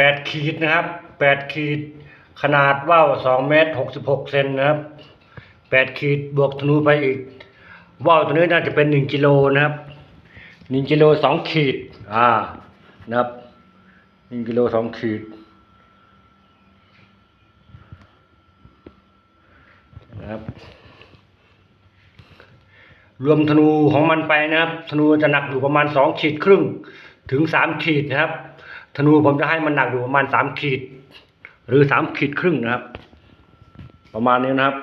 แปดขีดนะครับแปดขีดขนาดว่าวสองเมตรหกสิบหกเซนนะครับแปดขีดบวกธนูไปอีกว่าวตัวนี้น่าจะเป็นหนึ่งกิโลนะครับหนึ่งกิโลสองขีดอ่านะครับหนึ่งกิโลสองขีดนะครับรวมธนูของมันไปนะครับธนูจะหนักอยู่ประมาณสองขีดครึ่งถึงสามขีดนะครับ ธนูผมจะให้มันหนักอยู่ประมาณสามขีด หรือสามขีดครึ่งนะครับ ประมาณนี้นะครับ